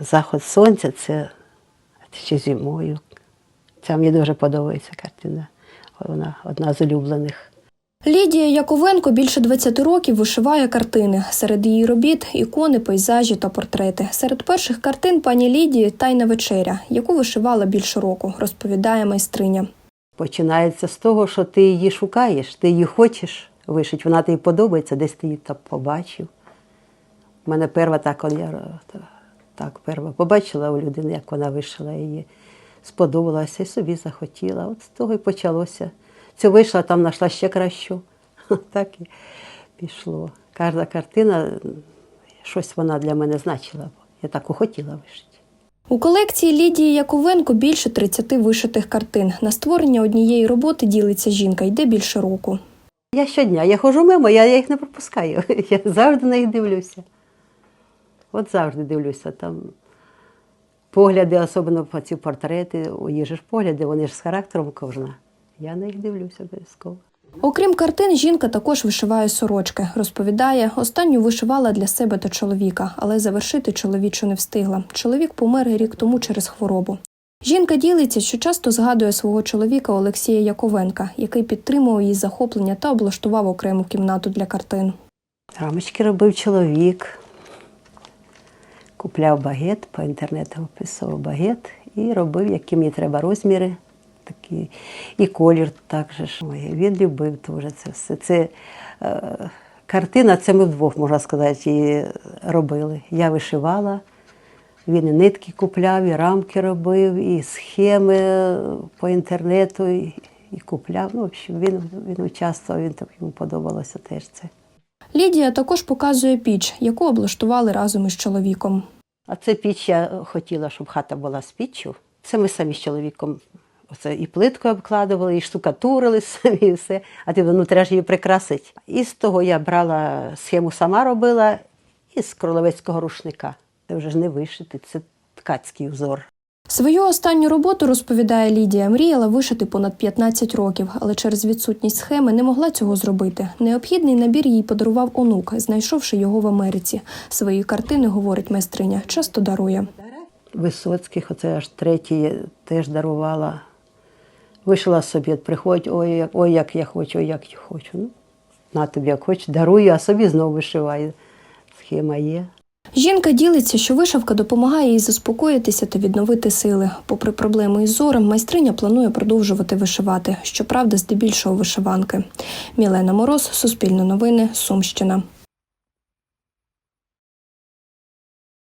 заход сонця це ще зимою. Ця мені дуже подобається картина. Вона одна з улюблених. Лідія Яковенко більше 20 років вишиває картини. Серед її робіт ікони, пейзажі та портрети. Серед перших картин пані Лідії Тайна вечеря, яку вишивала більше року, розповідає майстриня. Починається з того, що ти її шукаєш, ти її хочеш вишити, вона тобі подобається, десь ти її побачив. У мене перша так, я так перша побачила у людини, як вона вишила її, сподобалася і собі захотіла. От з того і почалося. Цю вийшла, там знайшла ще кращу. Так і пішло. Кожна картина, щось вона для мене значила. Я так хотіла вишити. У колекції Лідії Яковенко більше 30 вишитих картин. На створення однієї роботи ділиться жінка, йде більше року. Я щодня, я ходжу мимо, я їх не пропускаю. Я завжди на них дивлюся. От завжди дивлюся там. Погляди, особливо по ці портрети, у ж погляди, вони ж з характером кожна. Я на них дивлюся обов'язково. Окрім картин, жінка також вишиває сорочки. Розповідає, останню вишивала для себе та чоловіка, але завершити чоловічу не встигла. Чоловік помер рік тому через хворобу. Жінка ділиться, що часто згадує свого чоловіка Олексія Яковенка, який підтримував її захоплення та облаштував окрему кімнату для картин. Рамочки робив чоловік, купляв багет, по інтернету виписував багет і робив, які мені треба розміри. Такі. І колір також. Він любив теж це все. Це е, картина, це ми вдвох, можна сказати, її робили. Я вишивала, він і нитки купляв, і рамки робив, і схеми по інтернету, і, і купляв. Ну, в общем, він, він участвував, він так йому подобалося теж це. Лідія також показує піч, яку облаштували разом із чоловіком. А це піч я хотіла, щоб хата була з піччю. Це ми самі з чоловіком оце і плиткою обкладували, і штукатурили самі, і все. А ти ну треба ж її прикрасити. І з того я брала схему, сама робила, і з кроловецького рушника. Це вже ж не вишити, це ткацький узор. Свою останню роботу, розповідає Лідія, мріяла вишити понад 15 років, але через відсутність схеми не могла цього зробити. Необхідний набір їй подарував онук, знайшовши його в Америці. Свої картини, говорить майстриня, часто дарує. Висоцьких, оце аж третій теж дарувала. Вишила собі, приходь, ой, як, ой, як я хочу, ой, як я хочу. Ну, на тобі як хочеш, дарую, а собі знову вишиваю. Схема є. Жінка ділиться, що вишивка допомагає їй заспокоїтися та відновити сили. Попри проблеми із зором, майстриня планує продовжувати вишивати. Щоправда, здебільшого вишиванки. Мілена Мороз, Суспільне новини, Сумщина.